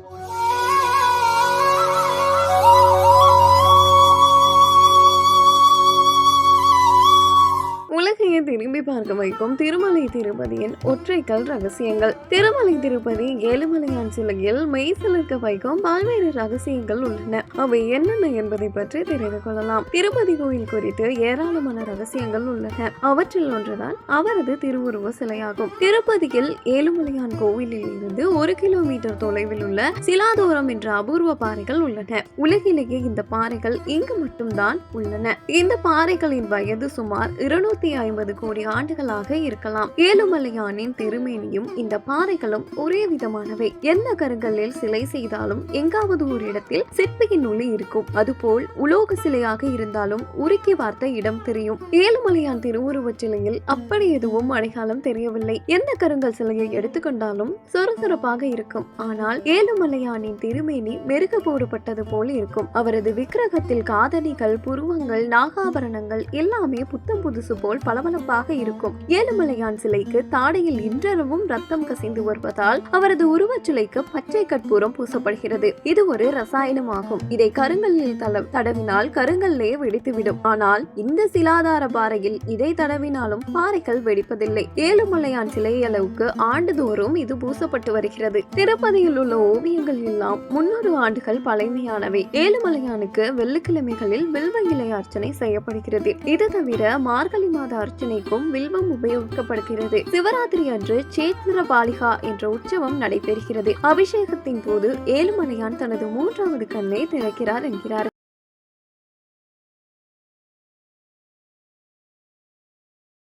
One. உலகையை திரும்பி பார்க்க வைக்கும் திருமலை திருப்பதியின் ஒற்றைக்கல் ரகசியங்கள். திருமலை திருப்பதி ஏழுமலையான் சிலையில் மெய்சிலிருக்க வைக்கும் பல்வேறு ரகசியங்கள் உள்ளன. அவை என்னென்ன என்பதை பற்றி தெரிந்து கொள்ளலாம். திருப்பதி கோயில் குறித்து ஏராளமான ரகசியங்கள் உள்ளன. அவற்றில் ஒன்றுதான் அவரது திருவுருவ சிலையாகும். திருப்பதியில் ஏழுமலையான் கோவிலில் இருந்து ஒரு கிலோமீட்டர் தொலைவில் உள்ள சிலாதோரம் என்ற அபூர்வ பாறைகள் உள்ளன. உலகிலேயே இந்த பாறைகள் இங்கு மட்டும்தான் உள்ளன. இந்த பாறைகளின் வயது சுமார் இருநூத்தி ஐம்பது கோடி ஆண்டுகளாக இருக்கலாம். ஏழுமலையானின் திருமேனியும் இந்த பாறைகளும் ஒரே விதமானவை. எந்த கருங்கல்லில் சிலை செய்தாலும் எங்காவது ஒரு இடத்தில் சிற்பியின் ஒளி இருக்கும். அதுபோல் உலோக சிலையாக இருந்தாலும் உருக்கி பார்த்த இடம் தெரியும். ஏழுமலையான் திருவுருவச் சிலையில் அப்படி எதுவும் அடையாளம் தெரியவில்லை. எந்த கருங்கல் சிலையை எடுத்துக்கொண்டாலும் சுறுசுறுப்பாக இருக்கும். ஆனால் ஏழுமலையானின் திருமேனி மெருகு போடப்பட்டது போல் இருக்கும். அவரது விக்கிரகத்தில் காதணிகள் புருவங்கள் நாகாபரணங்கள் எல்லாமே புத்தம் புதுசு போல் பளபளப்பாக இருக்கும். ஏழுமலையான் சிலைக்கு தாடையில் இன்றளவும் ரத்தம் கசிந்து வருவதால் அவரது உருவச் சிலைக்கு பச்சை கற்பூரம் பூசப்படுகிறது. இது ஒரு ரசாயனமாகும். இதை கருங்கல்லில் தள தடவினால் கருங்கல்லே வெடித்துவிடும். ஆனால் இந்த சிலாதார பாறையில் இதை தடவினாலும் பாறைகள் வெடிப்பதில்லை. ஏழுமலையான் சிலை அளவுக்கு ஆண்டுதோறும் இது பூசப்பட்டு வருகிறது. திருப்பதியில் உள்ள ஓவியங்கள் எல்லாம் முன்னூறு ஆண்டுகள் பழமையானவை. ஏழுமலையானுக்கு வெள்ளிக்கிழமைகளில் வில்வ இலை அர்ச்சனை செய்யப்படுகிறது. இது தவிர மார்கழி மாத அர்ச்சனைக்கும் வில்வம் உபயோகிக்கப்படுகிறது. சிவராத்திரி அன்று சேத்திர பாலிகா என்ற உற்சவம் நடைபெறுகிறது. அபிஷேகத்தின் போது ஏழுமலையான் தனது மூன்றாவது கண்ணை திறக்கிறார் என்கிறார்.